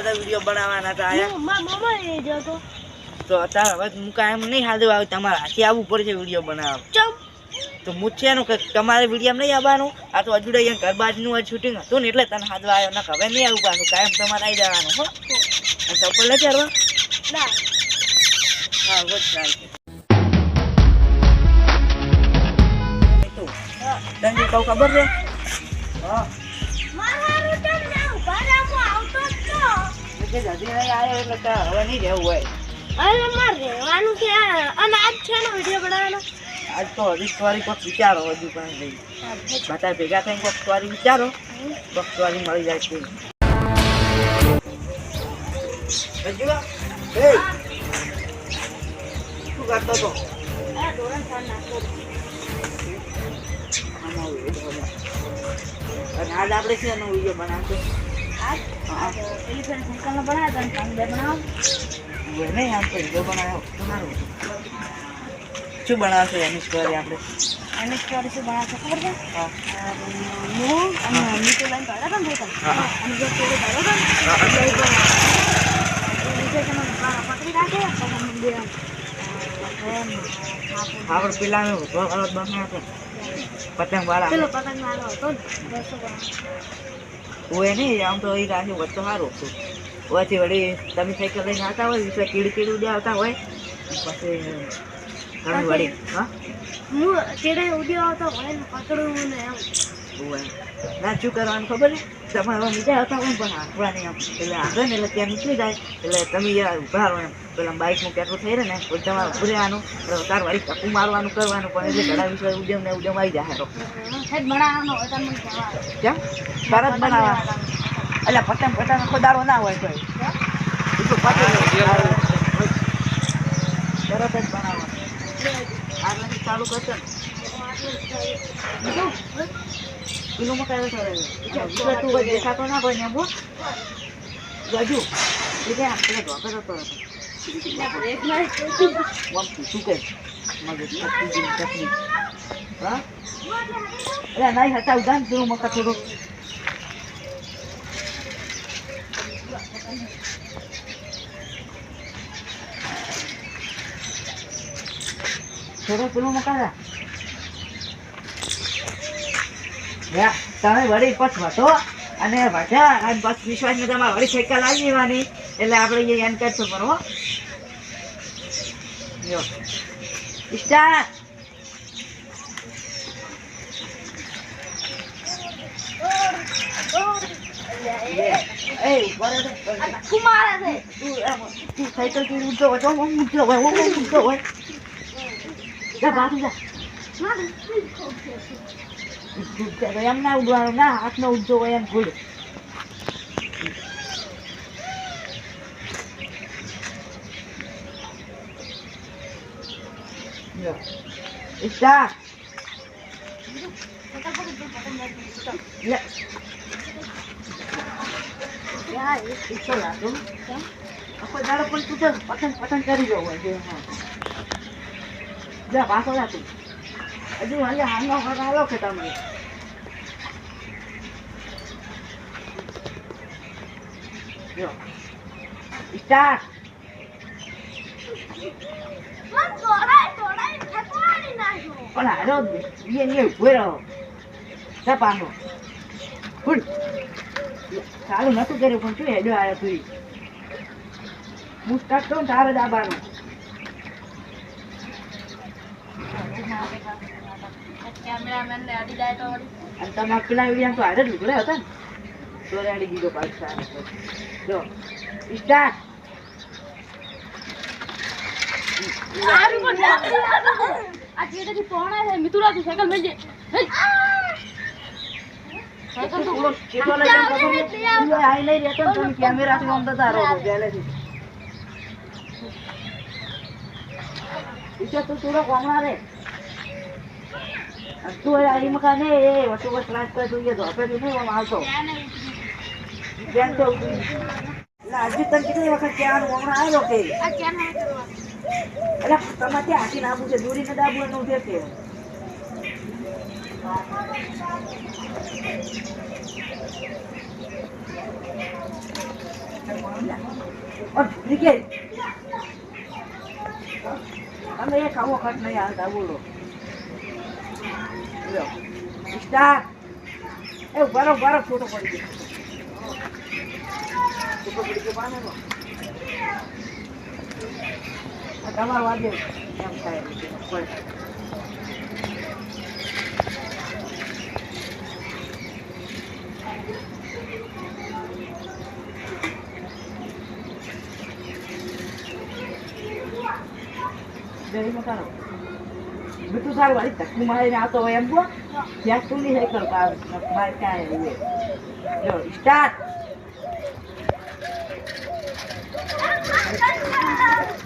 પાછા વીડિયો બનાવવાના હતા આયા. તો અત્યારે હવે હું કાંઈ એમ નહીં હાલતું આવે તમારે હાથે આવવું પડશે વીડિયો બનાવવા. તો હું છે ને કે તમારે વીડિયો નહીં આવવાનું? આ તો હજુ અહીંયા ઘર બાજુનું આ શૂટિંગ હતું ને એટલે તને હાથવા આવ્યો. ને હવે નહીં આવવાનું કાયમ તમારે આવી જવાનું હો. ચપ્પલ નથી હારવા હા બસ ચાલશે તને કહું ખબર છે? હા. કે જલ્દી નહીં આવ્યો એટલે હવે નહીં રહેવું હોય. અરે માર રહેવાનું છે અને આજ છે ને વીડિયો બનાવવાનો. આજ તો હજી સ્ટોરી કોઈક વિચારો હજુ પણ બધા ભેગા થઈને કોઈક સ્ટોરી વિચારો કોઈક સ્ટોરી મળી જાય છે. શું કરતો તો આ ધોરણ ચાર નાખો આમાં હોય તો બધા. અને આજ આપણે છે એનો વીડિયો બનાવતો આજ હા પેલી ફેર સાયકલનો બનાવ્યો તો તમે બે બનાવો હોય નહીં આમ તો વીડિયો બનાવ્યો તમારો શું બનાવશે એની સ્ટોરી આપણે એની સ્ટોરી શું બનાવશો ખબર છે હા હું અને નીચે લાઈન કાઢ્યા હતા ને ભાઈ હા. અને જો પેલો કાઢ્યો હતો ને હા, એટલે એ તો નીચે છે ને પકડી રાખે પછી મંદિર એમ આપણે પેલા બનાવતો પતંગ વાળા પેલો પતંગ મારો હતો ને બસો બનાવો હોય નહીં આમ તો એ રાખ્યું હોત તો સારું પછી વળી તમે સાયકલ લઈને આવતા હોય, એટલે કીડી કીડી ઉડે આવતા હોય, પછી ઘણું વળી, હા? હું ચેડે ઉડ્યો આવતા હોય પકડું ને એમ. હોય. ના શું કરવાનું ખબર? ને તમારે હવે હતા ને પણ હાંકવાની આમ. એટલે આગળ ને એટલે ત્યાં નીકળી જાય. એટલે તમે યાર ઊભા રહો એમ. પેલા બાઇકનું કેટલું થઈ રહે ને. પછી તમારે ઉભરેવાનું એટલે તાર વાળી ટકું મારવાનું કરવાનું. પણ એટલે ઘણા વિશે ઉદ્યમ ને ઉદ્યમ આવી જાય હેડ બનાવવાનો હોય કેમ? તરત બનાવવા એટલે પતંગ પતંગ ખોદારો ના હોય કોઈ તરત જ બનાવવાનું. ચાલુ કરશે ને પેલું મકાઈ બેઠો તું કોઈ દેખાતો ના કોઈ ને બો ગજુ એ કે આપણે ઢોકર હતો એક મિનિટ વમતું શું કે મગજ ચટણી ચટણી હા એટલે નહીં હતા ઉદાન પેલું મકા થોડું થોડું પેલું મકા યા તમે વળી પછ વટો અને વટા અને બસ વિશ્વાસની તમારે વળી સાયકલ આવી જવાની એટલે આપણે એ એન કરશું બરોબર સ્ટાર્ટ એ ઊભા રહો તો. છે. તું એમ, સાયકલથી હોય તો આમ હોય આમ હોય. જા બાજુ જા. એમ ના ઉડવાનું ના, હાથનો ઉડજો હોય એમ ભૂલ પતંગ કરી છે જા પાછો તું. હજુ હાલે હાલનો હાથ હાલો કે તમે? સ્ટાર્ટ મન દોડાય દોડાય થકવાડી નાખ્યો પણ હાલો એ ને ઊભો રહો. પાછો. ફૂલ સારું નતું કર્યું પણ શું હેડો આવ્યો તું હું સ્ટાર્ટ કરું તારે દાબાનું કેમેરામેન ને અડી જાય તો. અને તમારા પેલા વીડિયો તો હારે ઉભરે હતા ને. તો રેડી દીધો પાછા જો સ્ટાર્ટ સારું પણ. આ ચેડેથી પહોંચાય છે મિતુરાથી સાયકલ મેલજે સાયકલ તો લઈ તું આઈ લઈ રહેતો પહેલેથી. ઈચ્છા તું થોડો કોમા રે તું આ ઈ મકા ને એ વચ્ચે વચ્ચે ક્લાસ પર જોઈએ તો આપણે નહીં આમ આવતો જેમ તો હજી તને કેટલી વખત ક્યાં હમણાં આવ્યો કે? એટલે તમારે ત્યાં હાથી નાબુ છે દોરીને દાબુ એનું છે કે? અમે એ તમે આવો ખર્ચ નહીં હાલતા બોલો લ્યો. સ્ટાર્ટ એ બરો બરો ફોટો પડી ગયો ફોટો પડી ગયો. આ તમારો વાગે એમ થાય. જરી મકાનો બીટું સારું વાળી ધક્કુ મારીને આવતો હોય એમ બો ત્યાં તું નહીં કરો બહાર ક્યાં એવું જો સ્ટાર્ટ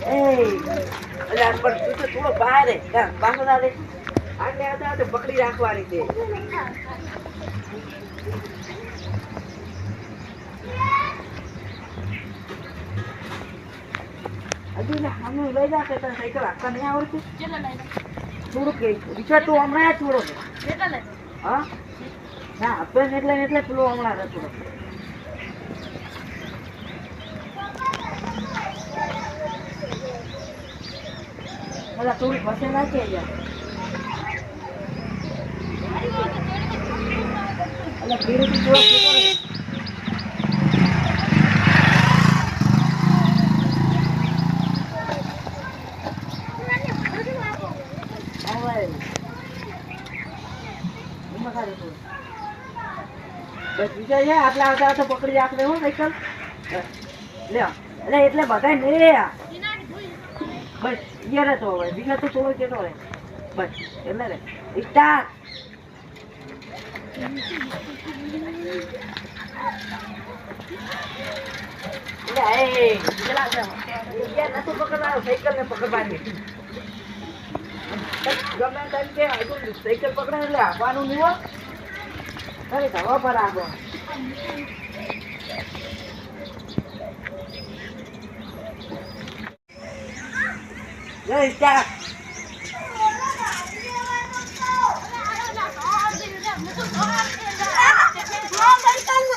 એ પણ તું તો થોડો બહાર રે ત્યાં પાછો ના રે આટલે આવતા આવતા પકડી રાખવાની તે. હજુ ને સામે લઈ જા કે તને સાયકલ આવડતું કેટલા લઈને થોડુંક વિચાર તું હમણાં થોડો હા? ના આપણે એટલે એટલે પેલો હમણાં થોડો પેલા થોડીક વસે નાખી અહીંયા એટલે જતો રહે. હવે એમાં ખાલી થોડું. વિચાર છે આટલા આવતા આવતા પકડી રાખે હો સાયકલ એટલે એટલે બધા ને બસ યાર તો હવે. બીજા તો થોડો કેતો રે બસ એટલે રે. સ્ટાર્ટ સાયકલ ને પકડવાની. ગમે તેમ કે સાયકલ પકડે, એટલે આપવાનું નહીં અરે ધવા પર આગો. જય સ્ટાર્ટ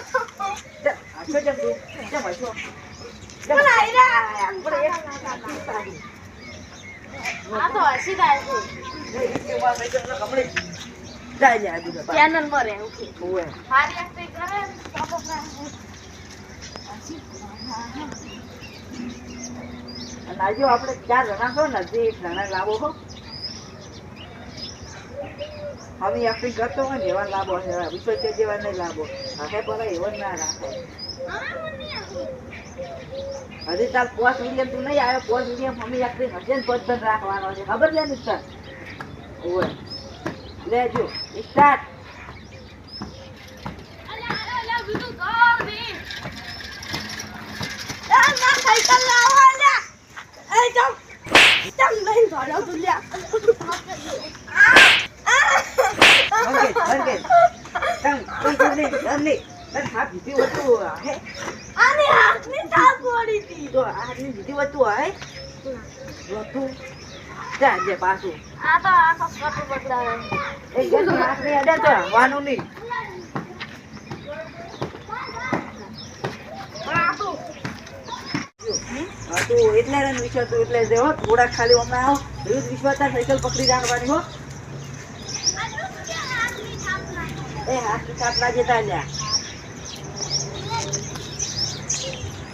આછો જમ તું? જમ આછો જમ આપણે એક. તારી આ તો હસી થાય છે જય ઇકે વા સાયકલ ના કપડે જાય લે આજુ ચેનલમાં રહેવું છે હારી એક્ટિંગ કરે ને અને આજે આપણે ચાર જણા છો ને જે એક જણા લાવો હો હવે એક્ટિંગ કરતો હોય ને એવા લાભો વિશ્વ જેવા નહીં લાભો હાથે પર એવો ના રાખે. હજી તાર પોસ્ટ મીડિયમ તું નહીં આવ્યો પોસ્ટ મીડિયમ મમ્મી એક્ટિંગ હજી પદ્ધત રાખવાનો છે. ખબર છે ને સર ઓય લેજો. સ્ટાર્ટ. હાથની દીધી વસ્તુ હે. જે પાછું? આ તો આખો કટુ બદલાવે એ ગંદી હાથની અડે તો વાનું નહીં હા તો એટલે રન એટલે જે હો થોડાક ખાલી હમણાં આવો. વિરુદ્ધ વિશ્વાસતા સાયકલ પકડી રાખવાની હો. એ હાથ કાપલા જતા લ્યા.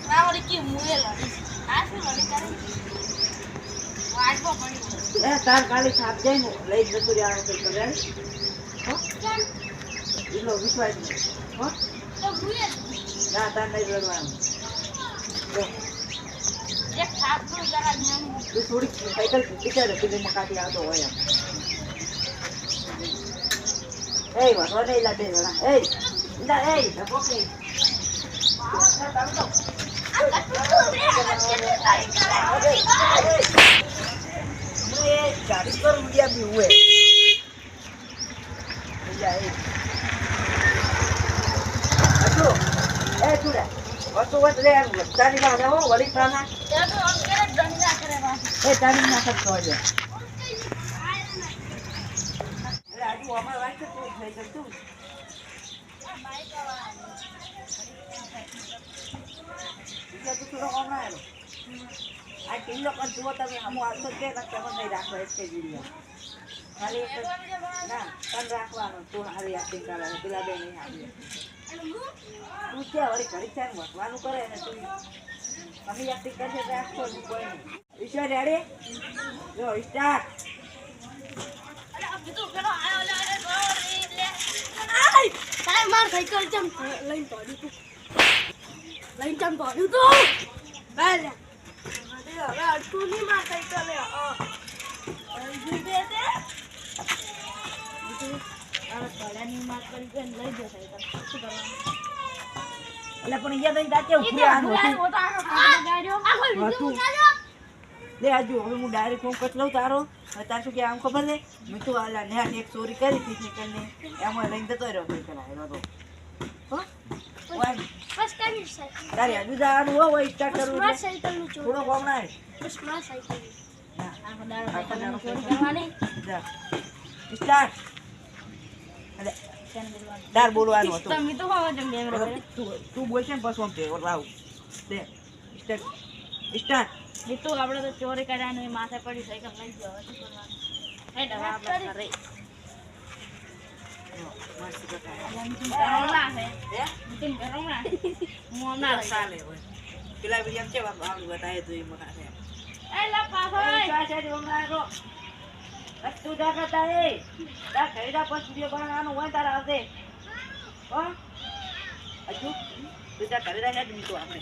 ના વળી કે મુએ લડી. આ શું લડી કરે વાટકો પડી એ તાર કાલી થાપ જાય ને લઈ જતું રહેવાનું કંઈક બગાડ એટલો વિશ્વાસ નહીં. હો? ના તાર નહીં રડવાનું. તો થોડીક સાયકલ વિચારે પેલી મકાતી આવતો હોય એમ. એ વાંધો નહીં લા જણા. એ લા એ ધક્કો કે ત્યાં તો અંકેરે चालीस सौ रुपया એ हुए ના શકતો છે ના આ કિલ્લો પણ જુઓ તમે અમુક કે ને તમે નહીં રાખો એક વીડિયો ખાલી ના તન રાખવાનો તું હારી acting કરે છે, પેલા બે નહીં હારી તું ક્યાં વળી ઘડી છે ને કરે ને તું? અમે acting કરશે રાખશો જ કોઈ નહીં. ઈશ્વર રેડી જો સ્ટાર્ટ માર સાયકલ ચમ ચમ પડ્યું તું. હવે અડતું નહીં માર કરી એટલે પણ અહીંયા તો દાંતે ઉભરી આનું હતું. હતું. લે આજુ હવે હું ડાયરેક્ટ હું લઉં તારો. હવે તાર શું કે આમ ખબર છે? મેં તો આલા નેહાની એક ચોરી કરી હતી નીકળને એમાં લઈને જતો રહ્યો પેલા એનો તો. હો? બસ કરી સાયકલ તારે હજુ જવાનું હોય હોય સ્ટાર્ટ કરવું માર સાયકલનું થોડો કોમ ના બસ સાયકલ ના, બોલવાનું? હતું. તમે તો હોવા જમ બે તું તું બોલશે ને બસ આમ તે લાવ. દે. સ્ટાર્ટ. સ્ટાર્ટ. જીતુ આપણે તો ચોરી કર્યા એ માથે પડી સાયકલ લઈ જવા શું કરવાનું હેડ હવે આપણે પેલા વીડિયો કેવા તો એ મકાને એ લા પાછળ ચાલ, ચાલ, હમણાં આગળ. તું જા ખરીદા પર studio બનાવવાનું હોય તારા તારે હજુ? તું કરી ઘરેડા હેડ મૂકો આપણે.